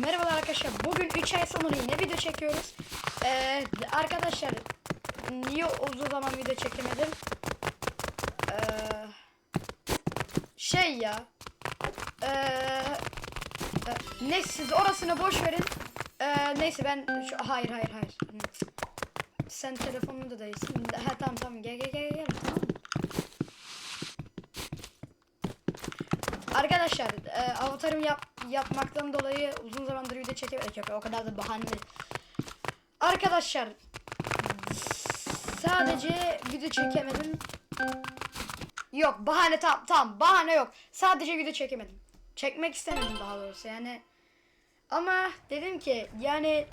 Merhaba arkadaşlar. Bugün 3 ay sonra yine video çekiyoruz. Ee, arkadaşlar niye uzun zaman video çekemedim? Ee, şey ya. Ee, neyse siz orasını boş verin. Ee, neyse ben şu hayır hayır hayır. Sen telefonunu da değilsin. Ha tamam tamam gel gel gel gel. Tamam. Arkadaşlar e, avatarım yap, yapmaktan dolayı uzun zamandır video çekemedik yok o kadar da bahane. Arkadaşlar sadece video çekemedim. Yok bahane tam tam bahane yok. Sadece video çekemedim. Çekmek istemedim daha doğrusu yani. Ama dedim ki yani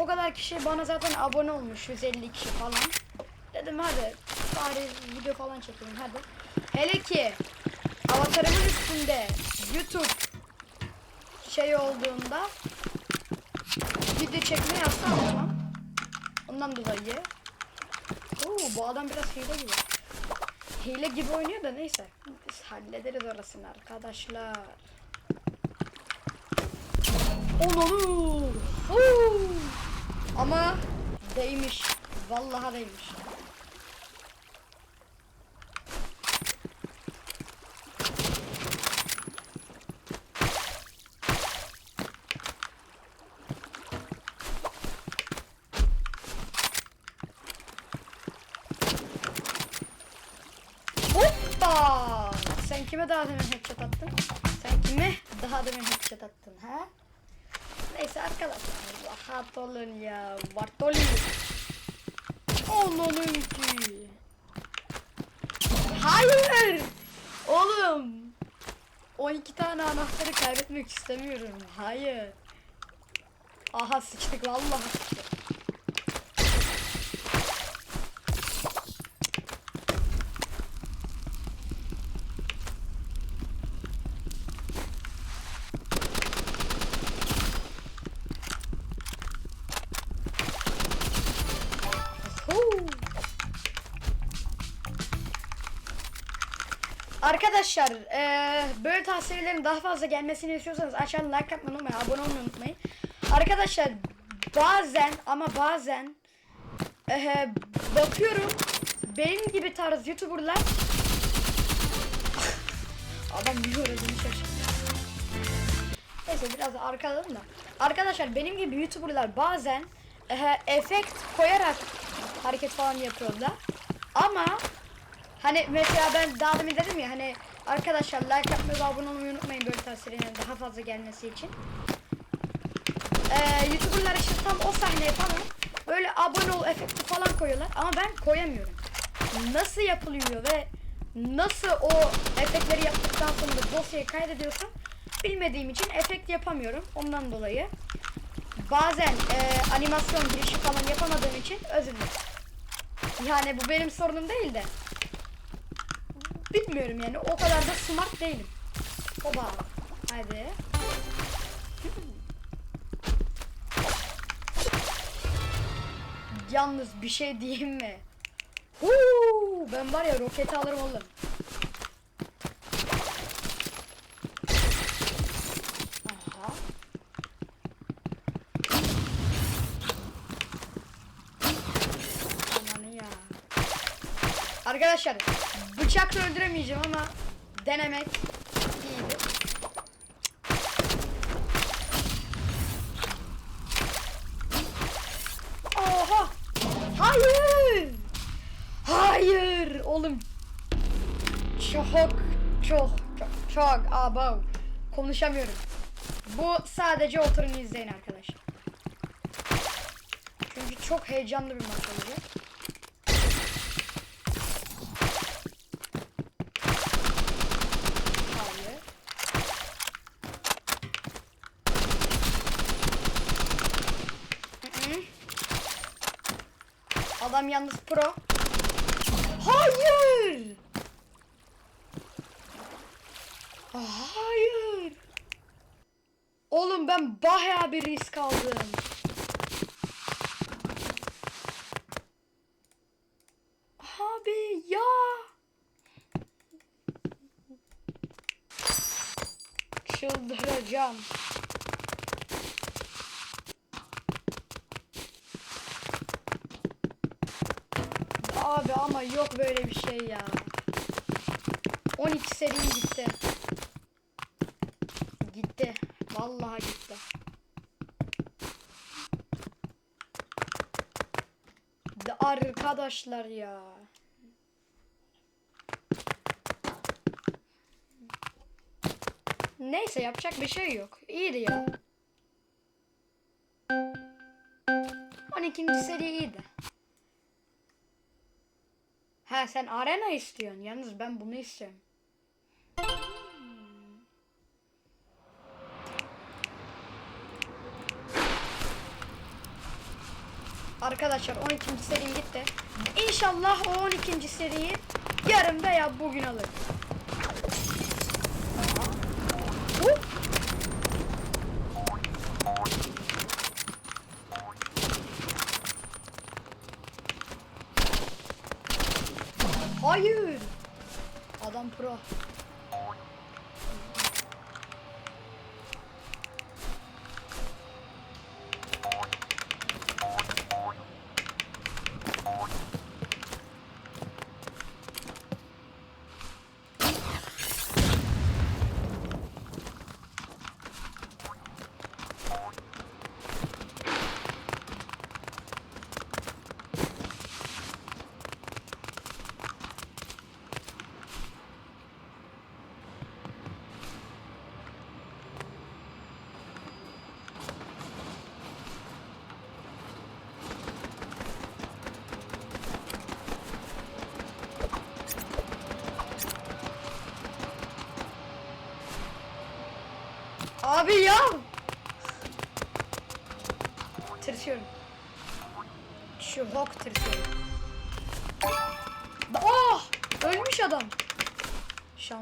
o kadar kişi bana zaten abone olmuş 150 kişi falan. Dedim hadi bari video falan çekelim hadi. Hele ki avatarımın üstünde YouTube şey olduğunda video çekme yapsam tamam. Ondan dolayı. Oo, bu adam biraz hile gibi. Hile gibi oynuyor da neyse. Biz hallederiz orasını arkadaşlar. Onunu. Ama değmiş. Vallahi değmiş. Rahat olun ya. Bartoli. Onun ki. Hayır! Oğlum! 12 tane anahtarı kaybetmek istemiyorum. Hayır. Aha sıçtık vallahi Arkadaşlar eee, böyle tavsiyelerin daha fazla gelmesini istiyorsanız aşağıdan like atmayı unutmayın, abone olmayı unutmayın. Arkadaşlar bazen ama bazen eee, bakıyorum benim gibi tarz youtuberlar adam uğradığını şaşırdı. Neyse biraz arkadan da. Arkadaşlar benim gibi youtuberlar bazen ehe, efekt koyarak hareket falan yapıyorlar. Ama hani mesela ben daha demin dedim ya hani arkadaşlar like yapmayı ve abone olmayı unutmayın böyle tavsiyelerin daha fazla gelmesi için. Ee, youtuberlar işte tam o sahneye falan böyle abone ol efekti falan koyuyorlar ama ben koyamıyorum. Nasıl yapılıyor ve nasıl o efektleri yaptıktan sonra dosyayı kaydediyorsun bilmediğim için efekt yapamıyorum. Ondan dolayı bazen e, animasyon girişi falan yapamadığım için özür dilerim. Yani bu benim sorunum değil de. Bilmiyorum yani o kadar da smart değilim. Oba. Hadi. Yalnız bir şey diyeyim mi? Huu, ben var ya roketi alırım oğlum. Arkadaşlar bıçakla öldüremeyeceğim ama denemek iyidir. Oha! Hayır! Hayır! Oğlum çok çok çok çok abo konuşamıyorum. Bu sadece oturun izleyin arkadaşlar. Çünkü çok heyecanlı bir maç olacak. Adam yalnız pro. Hayır! Hayır! Oğlum ben bayağı bir risk aldım. Abi ya! Çıldıracağım. Abi yok böyle bir şey ya. 12 serim gitti. Gitti. Vallahi gitti. De arkadaşlar ya. Neyse yapacak bir şey yok. İyiydi ya. 12. seri iyiydi. Ha sen arena istiyorsun. Yalnız ben bunu istiyorum. Arkadaşlar 12. seri gitti. İnşallah o 12. seriyi yarın veya bugün alır.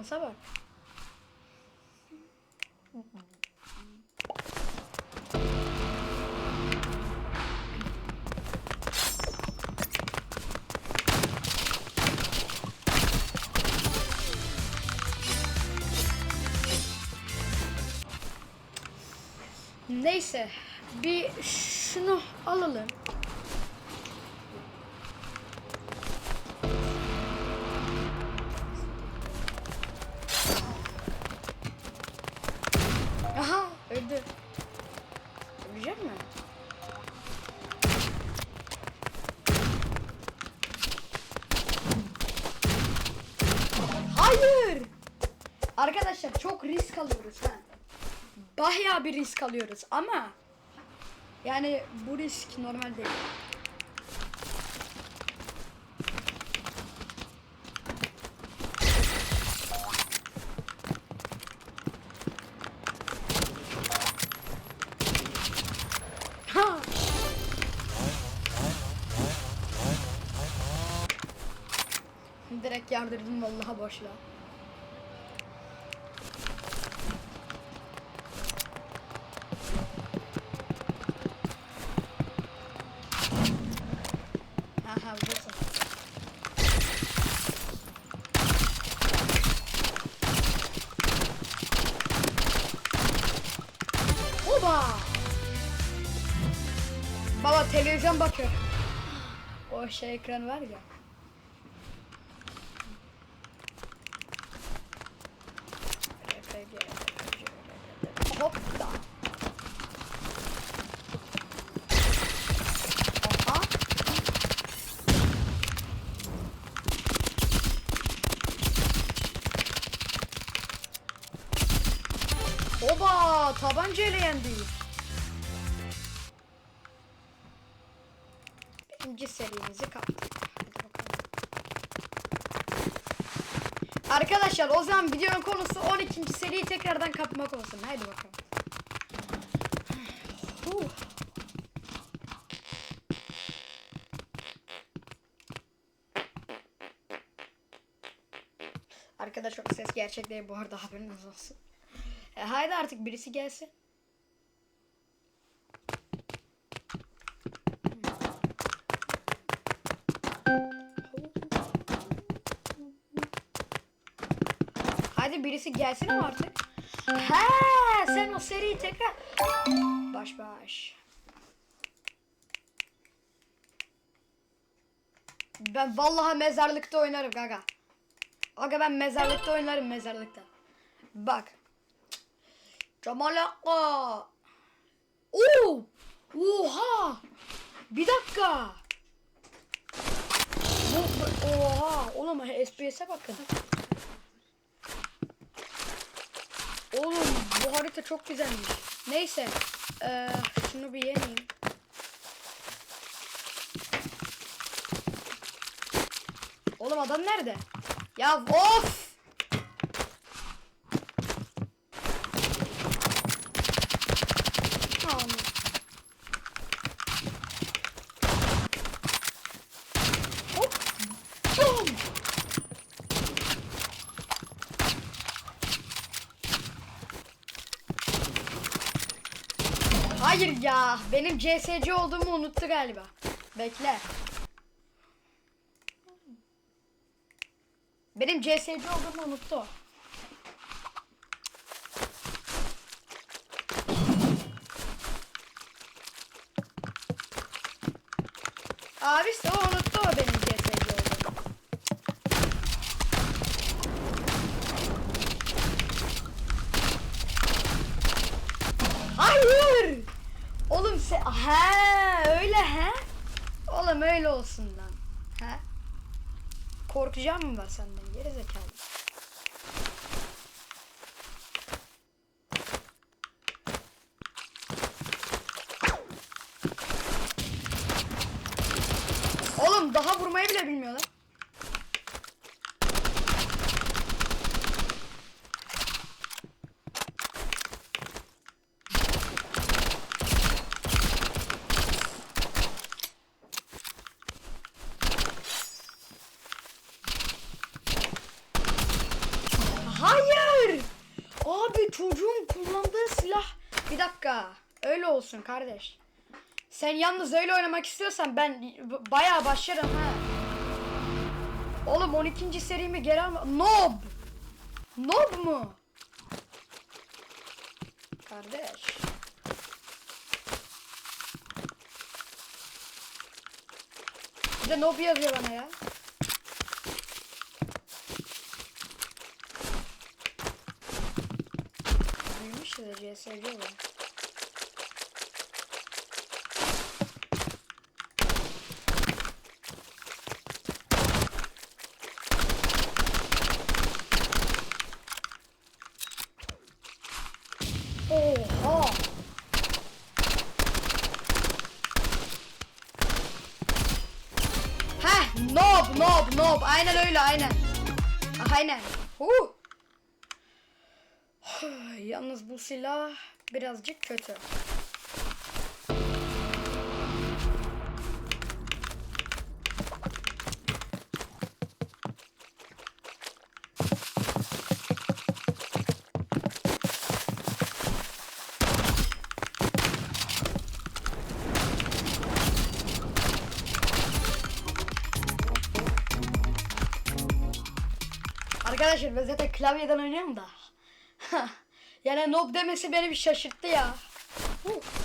Şansa bak. Neyse. Bir şunu alalım. Risk alıyoruz ama yani bu risk normal değil. Direkt yardırdım vallahi boşla. O şey ekran var ya. Hoppa. Aha. Oba tabancayla yendi. Birinci serimizi kaptık. Arkadaşlar o zaman videonun konusu 12. seriyi tekrardan kapmak olsun. Haydi bakalım. Huh. Arkadaş çok ses gerçek değil bu arada haberiniz olsun. E, haydi artık birisi gelsin. Birisi gelsin ama artık. He, sen o seriyi tekrar baş baş. Ben vallahi mezarlıkta oynarım gaga. Aga ben mezarlıkta oynarım mezarlıkta. Bak. Cemal Akka. Oo! Oha! Bir dakika. Bu, bu- oha! Oğlum SPS'e bakın. Oğlum bu harita çok güzelmiş. Neyse. Eee şunu bir yeneyim. Oğlum adam nerede? Ya of! Aman. Hop! Bum! Hayır ya, benim CSC olduğumu unuttu galiba. Bekle. Benim CSC olduğumu unuttu. Abi işte o unuttu o benim CSC olduğumu. Hayır. Oğlum sen... He öyle he. Oğlum öyle olsun lan. He. Korkacağım mı var senden geri zekalı? Oğlum daha vurmayı bile bilmiyorlar. Hayır! Abi çocuğun kullandığı silah. Bir dakika. Öyle olsun kardeş. Sen yalnız öyle oynamak istiyorsan ben bayağı başlarım ha. Oğlum 12. serimi geri alma. Nob! Nob mu? Kardeş. Bir de nob yazıyor bana ya. Büyümüş de CSG olur. Oha! Heh, nob, nob. Aynen öyle, aynen. Aynen. Huh. Yalnız bu silah birazcık kötü. Arkadaşlar ben zaten klavyeden oynuyorum da. yani noob demesi beni bir şaşırttı ya. Huh.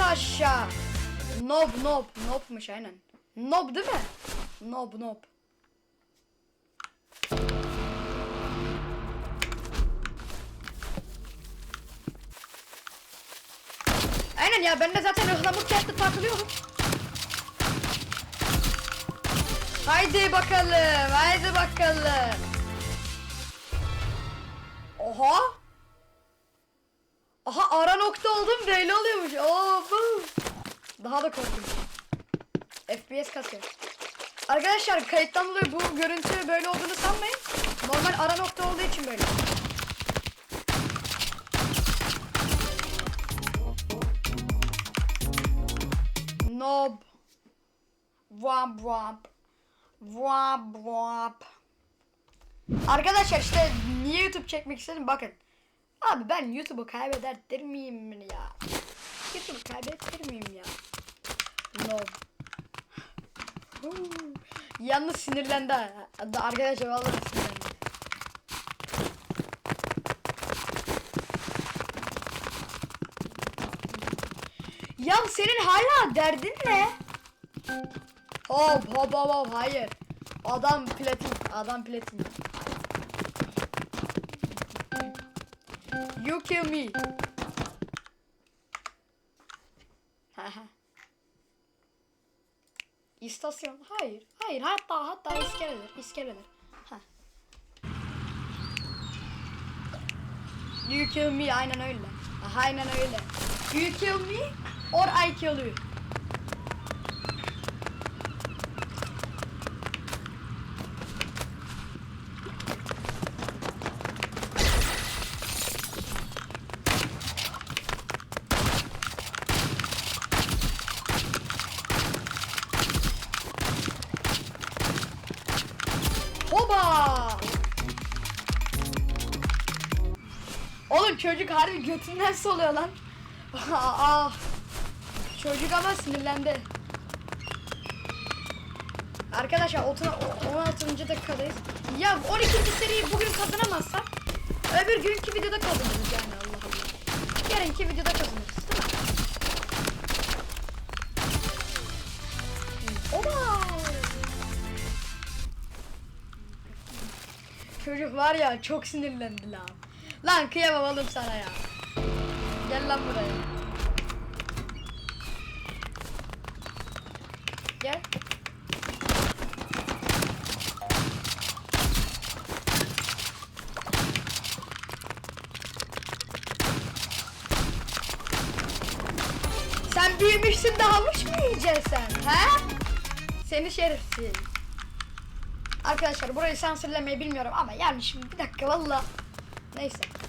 Yat aşağı. Nob nob. Nobmuş aynen. Nob değil mi? Nob nob. Aynen ya ben de zaten ıhlamur kentli takılıyorum. Haydi bakalım. Haydi bakalım. Oha. Aha ara nokta oldum böyle oluyormuş. Oo. Daha da korkunç. FPS kasıyor. Arkadaşlar kayıttan dolayı bu görüntü böyle olduğunu sanmayın. Normal ara nokta olduğu için böyle. Nob. Vamp vamp. Vamp vamp. Arkadaşlar işte niye YouTube çekmek istedim bakın. Abi ben YouTube'u kaybeder miyim ya? YouTube'u kaybettir miyim ya? No. Yalnız sinirlendi. Arkadaşlar vallahi sinirlendi. Ya senin hala derdin ne? Hop hop hop hop hayır. Adam platin, adam platin. You kill me. Haha. İstasyon. Hayır. Hayır. Hatta hatta iskeleler. iskeleler. Ha. You kill me. Aynen öyle. Aynen öyle. You kill me or I kill you. Çocuk harbi götünden soluyor lan. ah. Çocuk ama sinirlendi. Arkadaşlar 16. dakikadayız. Ya 12. seriyi bugün kazanamazsak öbür günkü videoda kazanırız yani Allah Allah. Yarınki videoda kazanırız? Oba! Çocuk var ya çok sinirlendi lan. Lan kıyamam oğlum sana ya. Gel lan buraya. Gel. Sen büyümüşsün de havuç mu yiyeceksin sen? He? Seni şerefsiz. Arkadaşlar burayı sansürlemeyi bilmiyorum ama yani şimdi bir dakika valla. Neyse.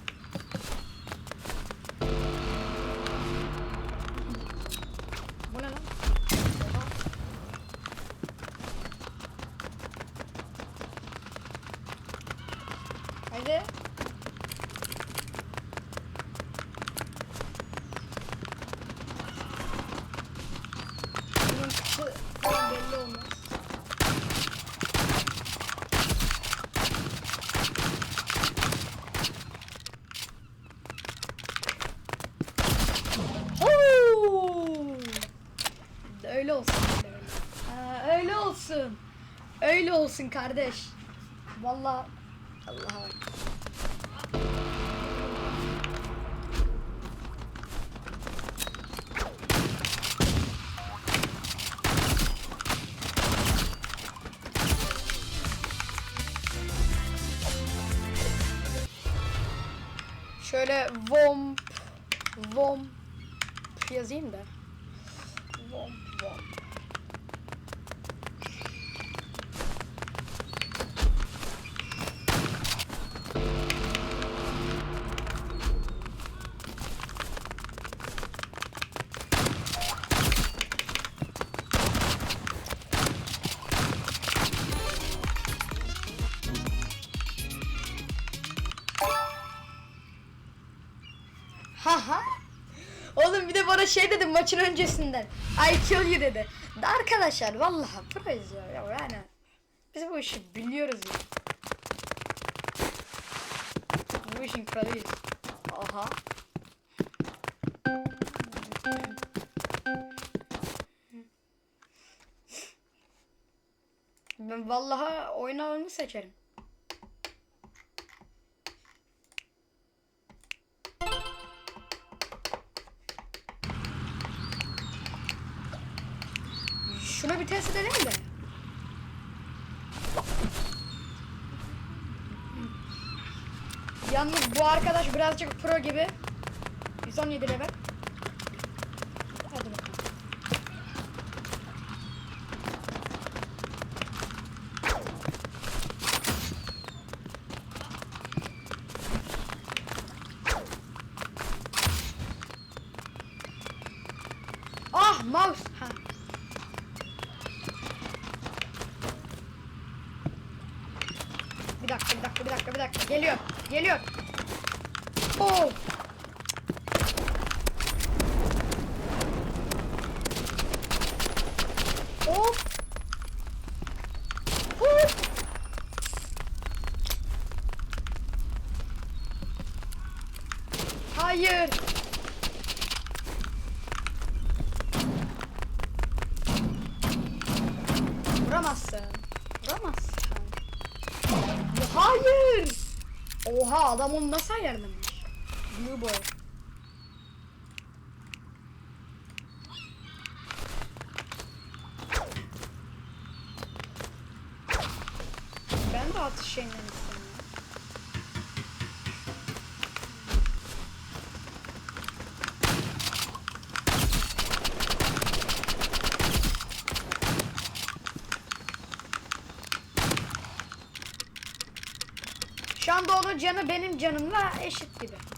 Kardeş. Vallahi Allah'a bak. Şöyle vom vom yazayım da. Maçın öncesinden. I kill you dedi. Da arkadaşlar vallahi proyuz ya. ya yani. Biz bu işi biliyoruz ya. Bu işin kralıyız. Aha. Ben vallahi oyun alanını seçerim. Bu arkadaş birazcık pro gibi. 117 level. Hadi bakalım. Ah mouse. Ha. Bir dakika, bir dakika, bir dakika, bir dakika. Geliyor, geliyor. Oh. Hop. Hop. Hayır. Vuramazsın. Vuramazsın. Ya Hayır. Oha adam onu nasıl ayarlamış? Blue boy. Ben de atış şeyinden. Şu anda onun canı benim canımla eşit gibi.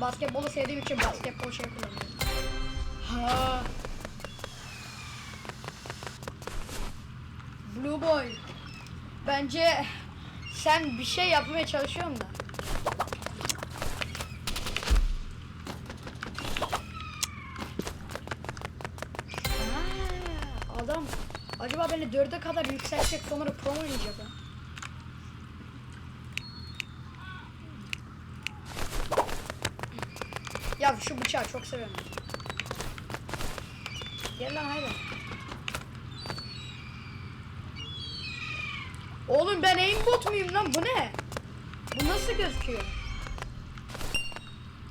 Basketbolu sevdiğim için basketbol şey kullanıyorum. Ha. Blue Boy. Bence sen bir şey yapmaya çalışıyorsun da. Ha, adam acaba beni dörde kadar yükseltecek sonra pro oynayacak ha? Ya şu bıçağı çok seviyorum. Gel lan hayvan. Oğlum ben aimbot muyum lan bu ne? Bu nasıl gözüküyor?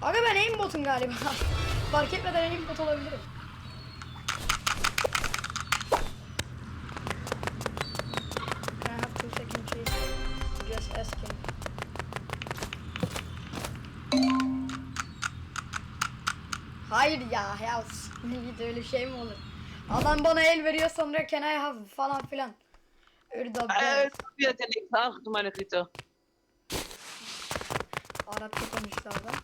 Aga ben aimbotum galiba. Fark etmeden aimbot olabilirim. Hayır ya ya git öyle şey mi olur? Adam bana el veriyor sonra can I have falan filan. Öyle de Äh, wieder der links. Ach du meine Güte. Arapça konuştu adam.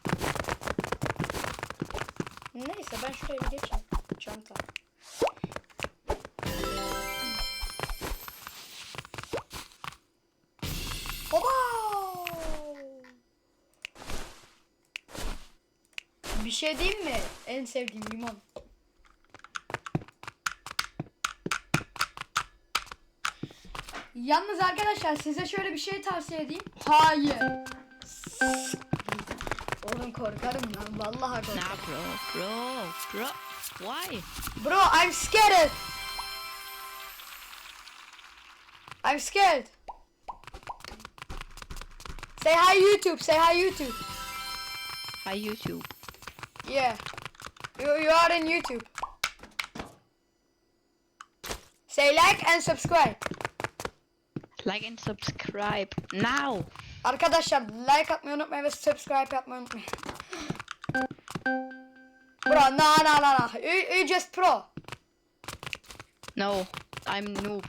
Neyse ben şuraya bir geçeyim. Çanta. Şey diyeyim mi? En sevdiğim limon. Yalnız arkadaşlar size şöyle bir şey tavsiye edeyim. Hayır. Oğlum korkarım lan. Vallahi korkarım. Nah, bro, bro, bro. Why? Bro, I'm scared. I'm scared. Say hi YouTube. Say hi YouTube. Hi, YouTube. Yeah. You, you are in YouTube. Say like and subscribe. Like and subscribe now. Arkadaşlar like atmayı unutmayın ve subscribe yapmayı unutmayın. Bro, no, no, no, no. You, you just pro. No, I'm noob.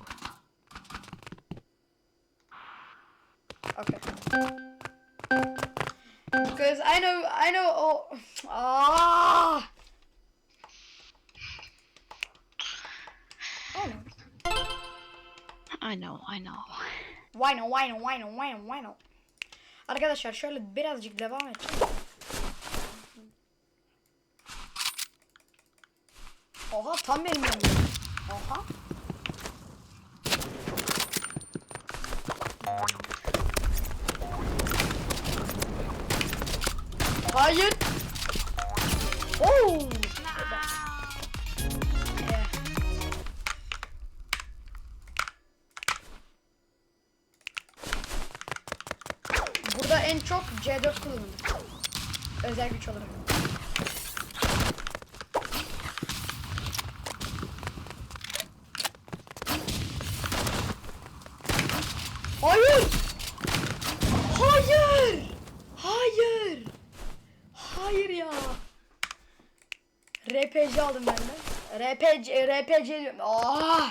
Okay. Because I know, I know. Oh, ah. I know. I know, I know. Why no, why no, why no, why no, why no. Arkadaşlar şöyle birazcık devam edeceğim. Oha tam benim yanımda. Oha. Hayır. RPG aldım ben de. RPG, RPG diyorum. Ah.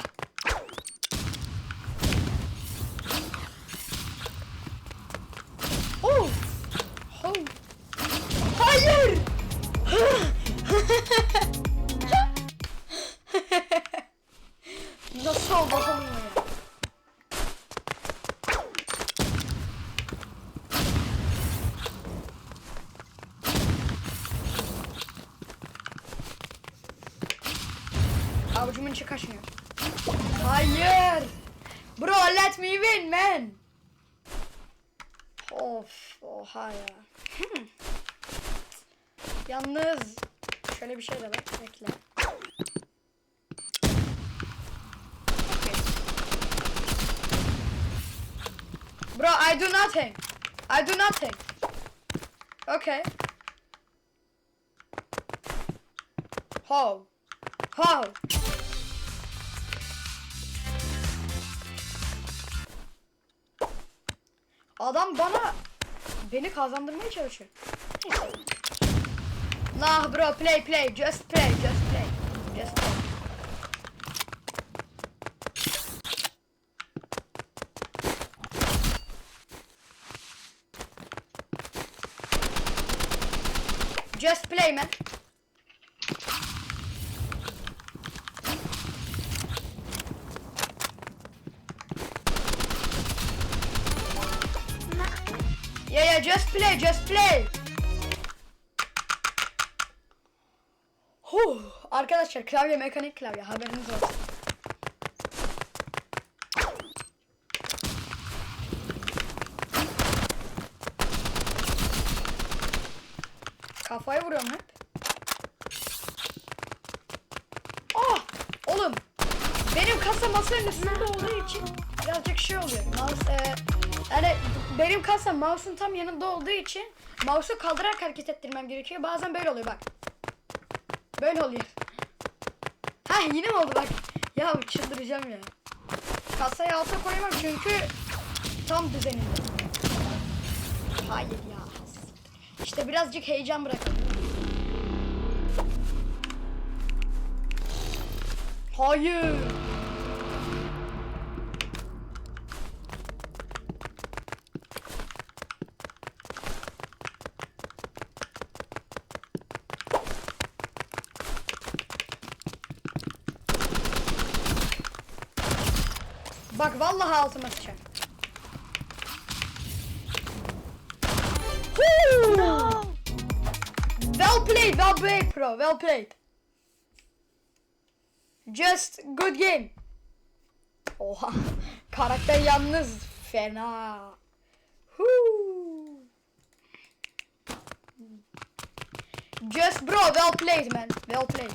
Şey de var. Bekle. Bro I do nothing. I do nothing. Okay. How? How? Adam bana beni kazandırmaya çalışıyor. Nah bro play play just play just play. Just play. Just play man. Yeah yeah just play just play. Arkadaşlar klavye mekanik klavye haberiniz olsun. Kafayı vuruyorum hep. Ah! Oğlum! Benim kasa masanın üstünde olduğu için birazcık şey oluyor. Mouse, e, yani benim kasa mouse'un tam yanında olduğu için mouse'u kaldırarak hareket ettirmem gerekiyor. Bazen böyle oluyor bak. Böyle oluyor. Yine mi oldu bak. Ya çıldıracağım ya. Kasayı alta koyamam çünkü tam düzeninde. Hayır ya. İşte birazcık heyecan bırakalım. Hayır. Bak vallahi altıma sıçar. Well played, well played pro, well played. Just good game. Oha, karakter yalnız fena. Just bro, well played man, well played.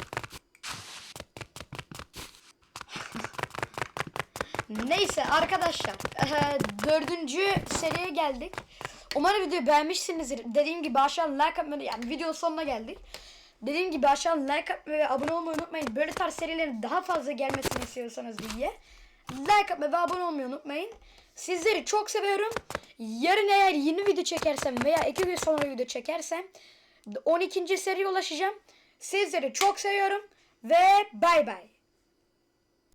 Neyse arkadaşlar, eee, dördüncü seriye geldik. Umarım videoyu beğenmişsinizdir. Dediğim gibi aşağı like atmayı, yani video sonuna geldik. Dediğim gibi aşağı like atmayı ve abone olmayı unutmayın. Böyle tarz serilerin daha fazla gelmesini istiyorsanız videoya. Like atmayı ve abone olmayı unutmayın. Sizleri çok seviyorum. Yarın eğer yeni video çekersem veya iki gün sonra video çekersem 12. seriye ulaşacağım. Sizleri çok seviyorum ve bay bay.